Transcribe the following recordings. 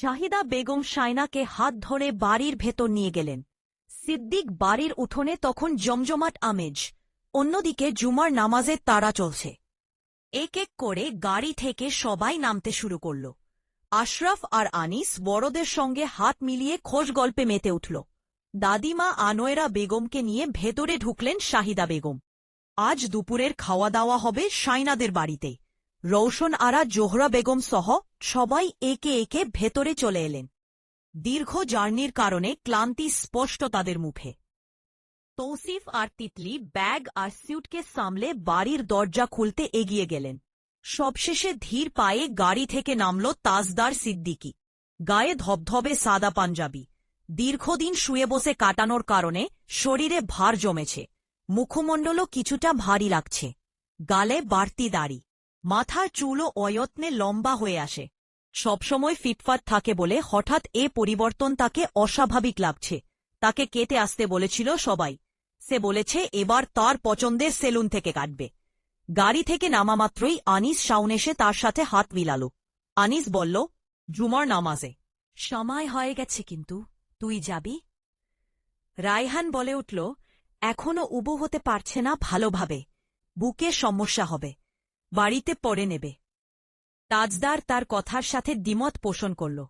শাহিদা বেগম শাইনাকে হাত ধরে বাড়ির ভেতর নিয়ে গেলেন। সিদ্দিক বাড়ির উঠোনে তখন জমজমাট আমেজ, অন্যদিকে জুমার নামাজের তারা চলছে। এক এক করে গাড়ি থেকে সবাই নামতে শুরু করল। আশরাফ আর আনিস বড়দের সঙ্গে হাত মিলিয়ে খোশ গল্পে মেতে উঠল। দাদিমা আনোয়েরা বেগমকে নিয়ে ভেতরে ঢুকলেন শাহিদা বেগম। আজ দুপুরের খাওয়া দাওয়া হবে সাইনাদের বাড়িতে। রৌশন আরা, জোহরা বেগম সহ সবাই একে একে ভেতরে চলে এলেন। দীর্ঘ জার্নির কারণে ক্লান্তি স্পষ্ট তাদের মুখে। তৌসিফ আর তিতলি ব্যাগ আর সিউটকে সামলে বাড়ির দরজা খুলতে এগিয়ে গেলেন। সবশেষে ধীর পায়ে গাড়ি থেকে নামল তাজদার সিদ্দিকি। গায়ে ধবধবে সাদা পাঞ্জাবি। দীর্ঘদিন শুয়ে বসে কাটানোর কারণে শরীরে ভার জমেছে। মুখমণ্ডলও কিছুটা ভারী লাগছে। গালে বাড়তি দাড়ি। মাথার চুলও অয়ত্নে লম্বা হয়ে আসে। সবসময় ফিটফাট থাকে বলে হঠাৎ এ পরিবর্তন তাকে অস্বাভাবিক লাগছে। তাকে কেটে আসতে বলেছিল সবাই। সে বলেছে, এবার তার পছন্দের সেলুন থেকে কাটবে। গাড়ি থেকে নামা মাত্রই আনিস শাউন এসে তার সাথে হাত মিলাল। আনিস বলল, জুমার নামাজে। সময় হয়ে গেছে কিন্তু, তুই যাবি? রায়হান বলে উঠল এখনও উবু হতে পারছে না ভালোভাবে। বুকে সমস্যা হবে। বাড়িতে পড়ে নেবে। তাজদার তার কথার সাথে দ্বিমত পোষণ করল।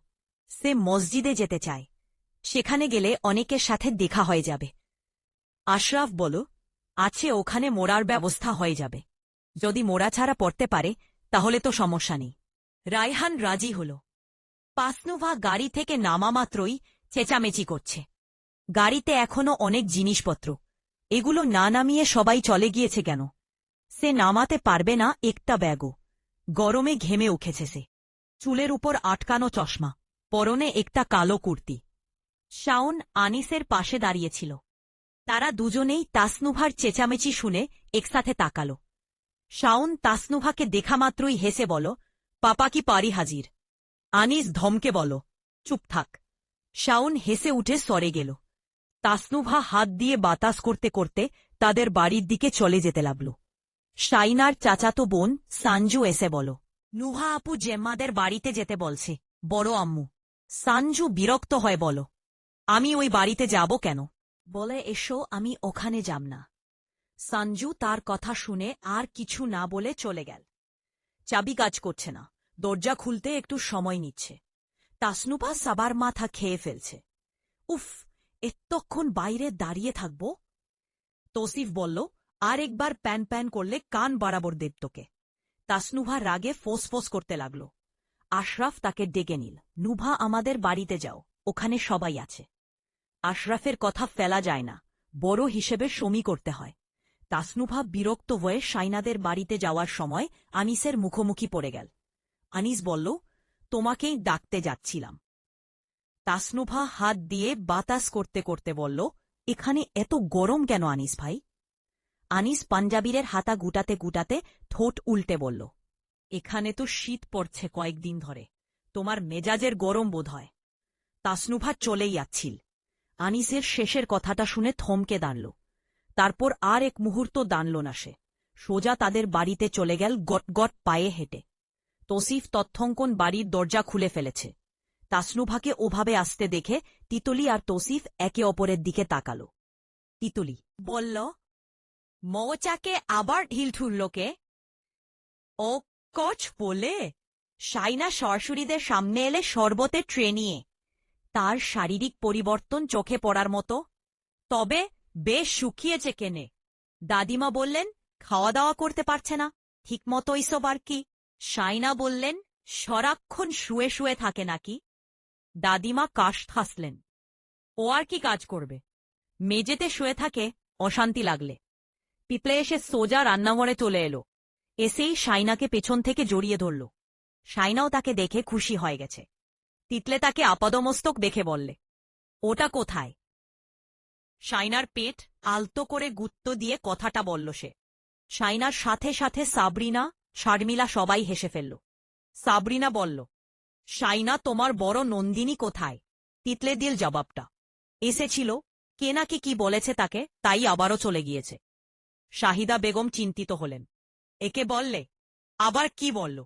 সে মসজিদে যেতে চায়। সেখানে গেলে অনেকের সাথে দেখা হয়ে যাবে। আশরাফ বল আছে, ওখানে মোড়ার ব্যবস্থা হয়ে যাবে। যদি মোড়া ছাড়া পড়তে পারে, তাহলে তো সমস্যা নেই। রায়হান রাজি হল। পাসনুভা গাড়ি থেকে নামা মাত্রই চেঁচামেচি করছে। গাড়িতে এখনও অনেক জিনিসপত্র। এগুলো না নামিয়ে সবাই চলে গিয়েছে কেন? সে নামাতে পারবে না একটা ব্যাগও। গরমে ঘেমে উঠেছে সে। চুলের উপর আটকানো চশমা, পরনে একটা কালো কুর্তি। শাওন আনিসের পাশে দাঁড়িয়েছিল। তারা দুজনেই তাসনুভার চেঁচামেচি শুনে একসাথে তাকাল। শাওন তাসনুভাকে দেখা মাত্রই হেসে বল, পাপা কি পারি হাজির? আনিস ধমকে বল, চুপ থাক। শাওন হেসে উঠে সরে গেল। তাসনুভা হাত দিয়ে বাতাস করতে করতে তাদের বাড়ির দিকে চলে যেতে লাগল। শাইনার চাচাতো বোন সানজু এসে বল। নুহা আপু জেম্মাদের বাড়িতে যেতে বলছে। বড় আম্মু। সানজু বিরক্ত হয় বল। আমি ওই বাড়িতে যাব কেন? বলে, এসো, আমি ওখানে যাব না। সানজু তার কথা শুনে আর কিছু না বলে চলে গেল। চাবি কাজ করছে না। দরজা খুলতে একটু সময় নিচ্ছে। তাসনুপা সাবার মাথা খেয়ে ফেলছে। উফ, এতক্ষণ বাইরে দাঁড়িয়ে থাকব? তৌসিফ বলল আর একবার প্যান প্যান করলে কান বরাবর দেব তোকে তাসনুভা রাগে ফোঁস করতে লাগল। আশরাফ তাকে ডেকে নিল, নুভা, আমাদের বাড়িতে যাও, ওখানে সবাই আছে। আশরাফের কথা ফেলা যায় না, বড় হিসেবে সমী করতে হয়। তাসনুভা বিরক্ত হয়ে সাইনাদের বাড়িতে যাওয়ার সময় আনিসের মুখোমুখি পড়ে গেল। আনিস বলল, তোমাকেই ডাকতে যাচ্ছিলাম। তাসনুভা হাত দিয়ে বাতাস করতে করতে বলল, এখানে এত গরম কেন আনিস ভাই? আনিস পাঞ্জাবিরের হাতা গুটাতে গুটাতে ঠোঁট উল্টে বলল, এখানে তো শীত পড়ছে কয়েকদিন ধরে। তোমার মেজাজের গরম বোধ হয়। তাসনুভা চলেই যাচ্ছিল। আনিসের শেষের কথাটা শুনে থমকে দাঁড়ল। তারপর আর এক মুহূর্ত দাঁড়ল না সে। সোজা তাদের বাড়িতে চলে গেল গট পায়ে হেঁটে। তসিফ তথ্যঙ্কন বাড়ির দরজা খুলে ফেলেছে। তাসনুভাকে ওভাবে আসতে দেখে তিতলি আর তসিফ একে অপরের দিকে তাকাল। তিতলি বলল মৌচাকে আবার ঢিল ঠুলল কে ও কচ বলে, সাইনা সরসুরিদের সামনে এলে শরবতে ট্রেনিয়ে তার শারীরিক পরিবর্তন চোখে পড়ার মতো। তবে বেশ শুকিয়েছে কেনে। দাদিমা বললেন খাওয়া দাওয়া করতে পারছে না, ঠিকমতো এইসব আর কি। সাইনা বললেন, সরাক্ষণ শুয়ে শুয়ে থাকে নাকি। দাদিমা কাশ হাসলেন। ও আর কি কাজ করবে? মেজেতে শুয়ে থাকে, অশান্তি লাগলে। পিপলে এসে সোজা রান্নাঘরে চলে এলো। এসেই সাইনাকে পেছন থেকে জড়িয়ে ধরল। সাইনাও তাকে দেখে খুশি হয়ে গেছে। তিতলে তাকে আপাদমস্তক দেখে বললে, ওটা কোথায়? সাইনার পেট আলতো করে গুত্ত দিয়ে কথাটা বলল সে। সাইনার সাথে সাথে সাবরিনা, শারমিলা সবাই হেসে ফেলল। সাবরিনা বলল সাইনা তোমার বড় নন্দিনী কোথায়? তিতলে দিল জবাবটা। এসেছিল, কে নাকি কি বলেছে তাকে, তাই আবারও চলে গিয়েছে। শাহিদা বেগম চিন্তিত হলেন। একে বললে, আবার কি বলল?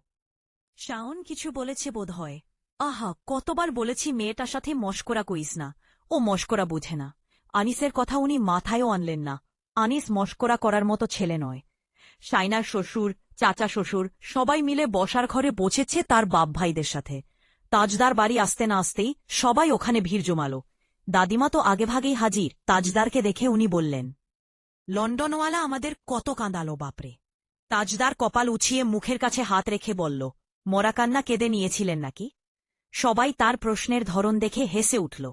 শাওন কিছু বলেছে বোধ হয় আহা, কতবার বলেছি মেয়েটার সাথে মস্করা কইস না। ও মস্করা বুঝে না। আনিসের কথা উনি মাথায়ও আনলেন না। আনিস মস্করা করার মতো ছেলে নয়। সাইনার শ্বশুর, চাচা শ্বশুর সবাই মিলে বসার ঘরে বসেছে তার বাপ ভাইদের সাথে। তাজদার বাড়ি আসতে না আসতেই সবাই ওখানে ভিড় জমালো। দাদিমা তো আগেভাগেই হাজির, তাজদারকে দেখে উনি বললেন লন্ডনওয়ালা আমাদের কত কাঁদালো, বাপরে। তাজদার কপাল উছিয়ে মুখের কাছে হাত রেখে বলল মরাকান্না কেঁদে নিয়েছিলেন নাকি? সবাই তার প্রশ্নের ধরন দেখে হেসে উঠল।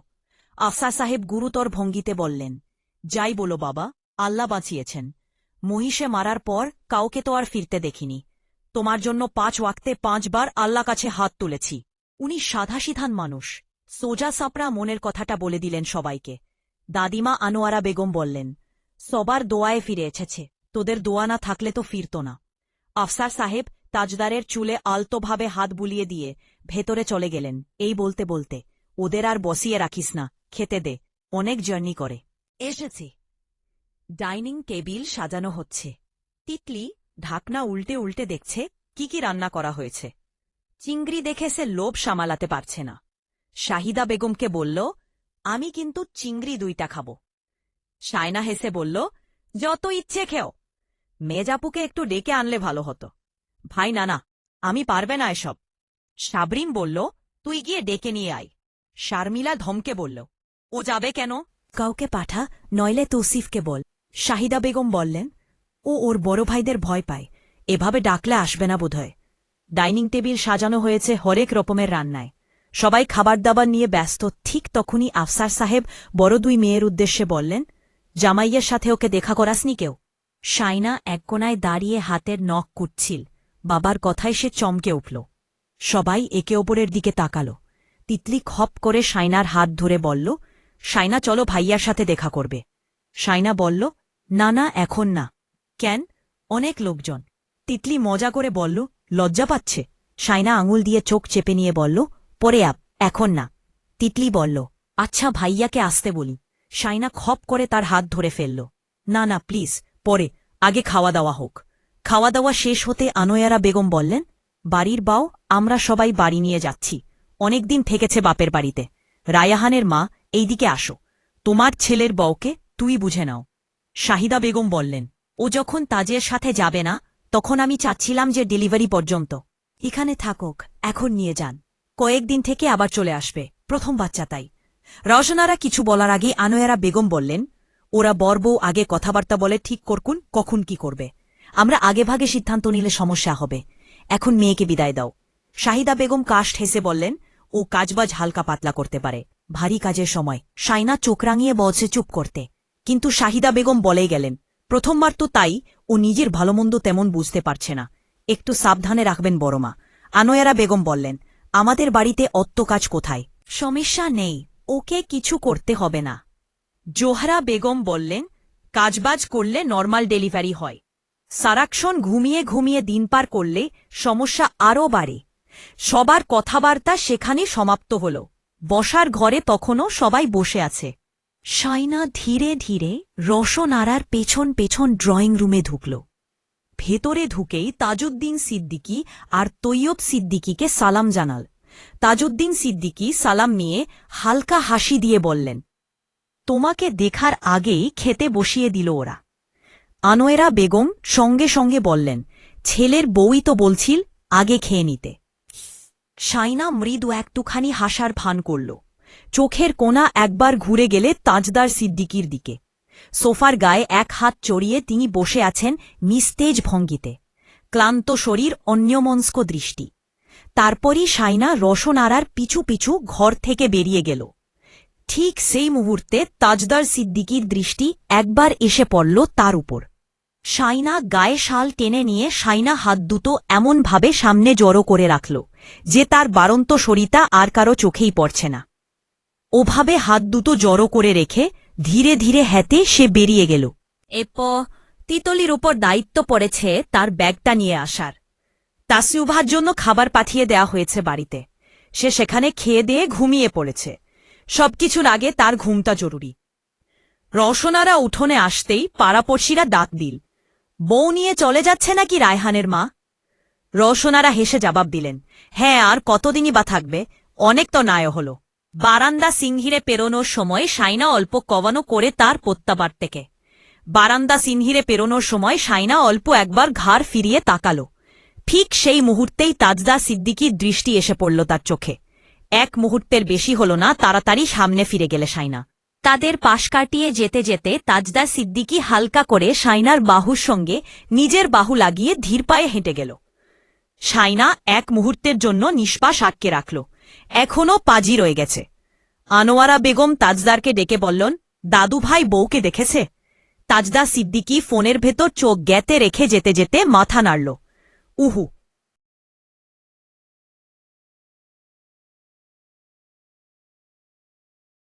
আফসা সাহেব গুরুতর ভঙ্গিতে বললেন, যাই বলো বাবা, আল্লাহ বাঁচিয়েছেন। মহিষে মারার পর কাউকে তো আর ফিরতে দেখিনি। তোমার জন্য পাঁচ ওয়াক্তে পাঁচবার আল্লাহ কাছে হাত তুলেছি। উনি সাধাসিধান মানুষ। সোজা সাপড়া মনের কথাটা বলে দিলেন সবাইকে। দাদিমা আনোয়ারা বেগম বললেন সবার দোয়ায় ফিরে এসেছে। তোদের দোয়া না থাকলে তো ফিরত না। আফসার সাহেব তাজদারের চুলে আলতোভাবে হাত বুলিয়ে দিয়ে ভেতরে চলে গেলেন। এই বলতে বলতে, ওদের আর বসিয়ে রাখিস না, খেতে দে, অনেক জার্নি করে। এসেছি। ডাইনিং টেবিল সাজানো হচ্ছে। তিতলি ঢাকনা উল্টে উল্টে দেখছে কি কি রান্না করা হয়েছে। চিংড়ি দেখে সে লোভ সামালাতে পারছে না। শাহিদা বেগমকে বলল, আমি কিন্তু চিংড়ি দুইটা খাব। সায়না হেসে বলল, যত ইচ্ছে খেও। মেজাপুকে একটু ডেকে আনলে ভালো হতো। ভাই নানা আমি পারবে না এসব। সাবরিন বলল, তুই গিয়ে ডেকে নিয়ে আয়। শারমিলা ধমকে বলল, ও যাবে কেন? কাউকে পাঠা, নইলে তৌসিফকে বল। শাহিদা বেগম বললেন, ও ওর বড় ভাইদের ভয় পায়। এভাবে ডাকলে আসবে না বোধহয়। ডাইনিং টেবিল সাজানো হয়েছে হরেক রকমের রান্নায়। সবাই খাবার দাবার নিয়ে ব্যস্ত, ঠিক তখনই আফসার সাহেব বড় দুই মেয়ের উদ্দেশ্যে বললেন জামাইয়ের সাথে ওকে দেখা করাসনি কেউ? সাইনা এক কোনায় দাঁড়িয়ে হাতের নখ কুটছিল। বাবার কথায় সে চমকে উঠল। সবাই একে ওপরের দিকে তাকালো। তিতলি খপ করে সাইনার হাত ধরে বলল সাইনা চলো ভাইয়ার সাথে দেখা করবে। সাইনা বলল, না না, এখন না। কেন? অনেক লোকজন। তিতলি মজা করে বলল, লজ্জা পাচ্ছে। সাইনা আঙুল দিয়ে চোখ চেপে নিয়ে বলল, পরে আপ, এখন না। তিতলি বলল আচ্ছা ভাইয়াকে আসতে বলি। সাইনা খপ করে তার হাত ধরে ফেলল। না না, প্লিজ, পরে, আগে খাওয়া দাওয়া হোক। খাওয়া দাওয়া শেষ হতে আনোয়ারা বেগম বললেন, বাড়ির বাও, আমরা সবাই বাড়ি নিয়ে যাচ্ছি। অনেকদিন থেকেছে বাপের বাড়িতে। রায়াহানের মা, এইদিকে আসো। তোমার ছেলের বউকে তুই বুঝে নাও। শাহিদা বেগম বললেন, ও যখন তাজের সাথে যাবে না, তখন আমি চাচ্ছিলাম যে ডেলিভারি পর্যন্ত। এখানে থাকুক, এখন নিয়ে যান। কয়েকদিন থেকে আবার চলে আসবে, প্রথম বাচ্চা তাই। রওশনারা কিছু বলার আগে আনোয়ারা বেগম বললেন, ওরা বরবউ আগে কথাবার্তা বলে ঠিক করকুন, কখন কি করবে। আমরা আগেভাগে সিদ্ধান্ত নিলে সমস্যা হবে। এখন মেয়েকে বিদায় দাও। শাহিদা বেগম কাষ্ঠ হেসে বললেন, ও কাজবাজ হালকা পাতলা করতে পারে। ভারী কাজের সময়। সাইনা চোখ রাঙিয়ে বলছে চুপ করতে। কিন্তু শাহিদা বেগম বলেই গেলেন, প্রথমবার তো তাই, ও নিজের ভালোমন্দ তেমন বুঝতে পারছে না। একটু সাবধানে রাখবেন বড়মা। আনোয়ারা বেগম বললেন, আমাদের বাড়িতে অত্য কাজ কোথায়? সমস্যা নেই। ওকে কিছু করতে হবে না। জোহরা বেগম বললেন, কাজবাজ করলে নর্মাল ডেলিভারি হয়। সারাক্ষণ ঘুমিয়ে ঘুমিয়ে দিন পার করলে সমস্যা আরও বাড়ে। সবার কথাবার্তা সেখানে সমাপ্ত হল। বসার ঘরে তখনও সবাই বসে আছে। সাইনা ধীরে ধীরে রসনারার পেছন পেছন ড্রয়িং রুমে ঢুকল। ভেতরে ঢুকেই তাজউদ্দিন সিদ্দিকী আর তৈয়ব সিদ্দিকীকে সালাম জানাল। তাজউদ্দিন সিদ্দিকী সালাম নিয়ে হালকা হাসি দিয়ে বললেন, তোমাকে দেখার আগেই খেতে বসিয়ে দিল ওরা। আনোয়েরা বেগম সঙ্গে সঙ্গে বললেন, ছেলের বউই তো বলছিল আগে খেয়ে নিতে। সাইনা মৃদু একটুখানি হাসার ভান করল। চোখের কোনা একবার ঘুরে গেলে তাজদার সিদ্দিকির দিকে। সোফার গায়ে এক হাত চড়িয়ে তিনি বসে আছেন নিস্তেজ ভঙ্গিতে। ক্লান্ত শরীর অন্যমনস্ক দৃষ্টি। তারপরই সাইনা রসনারার পিছু পিছু ঘর থেকে বেরিয়ে গেল। ঠিক সেই মুহূর্তে তাজদার সিদ্দিকির দৃষ্টি একবার এসে পড়ল তার উপর। সাইনা গায়ে শাল টেনে নিয়ে সাইনা হাত দুটো এমনভাবে সামনে জড়ো করে রাখল যে তার বারন্ত সরিতা আর কারও চোখেই পড়ছে না। ওভাবে হাত দুটো জড়ো করে রেখে ধীরে ধীরে হেতে সে বেরিয়ে গেল। এপ, তিতলির উপর দায়িত্ব পড়েছে তার ব্যাগটা নিয়ে আসার। তাসিউভার জন্য খাবার পাঠিয়ে দেয়া হয়েছে বাড়িতে। সে সেখানে খেয়ে দিয়ে ঘুমিয়ে পড়েছে। সবকিছুর আগে তার ঘুমটা জরুরি। রসনারা উঠোনে আসতেই পাড়াপড়শিরা ডাক দিল, বউ নিয়ে চলে যাচ্ছে নাকি রায়হানের মা? রসনারা হেসে জবাব দিলেন হ্যাঁ আর কতদিনই বা থাকবে? অনেক তো নায় হল। বারান্দা সিংহিরে পেরোনোর সময় সাইনা অল্প কবানো করে তার প্রত্যাবার থেকে বারান্দা সিংহিরে পেরোনোর সময় সাইনা অল্প একবার ঘাড় ফিরিয়ে তাকালো। ঠিক সেই মুহূর্তেই তাজদা সিদ্দিকির দৃষ্টি এসে পড়ল তার চোখে। এক মুহূর্তের বেশি হল না, তাড়াতাড়ি সামনে ফিরে গেলে সাইনা তাদের পাশ কাটিয়ে যেতে যেতে তাজদা সিদ্দিকি হালকা করে সাইনার বাহুর সঙ্গে নিজের বাহু লাগিয়ে ধীর পায়ে হেঁটে গেল। সাইনা এক মুহূর্তের জন্য নিষ্পাস আটকে রাখল। এখনও পাজি রয়ে গেছে। আনোয়ারা বেগম তাজদারকে ডেকে বললেন, দাদু ভাই বউকে দেখেছে? তাজদা সিদ্দিকি ফোনের ভেতর চোখ গ্যাতে রেখে যেতে যেতে মাথা নাড়ল। Uhu.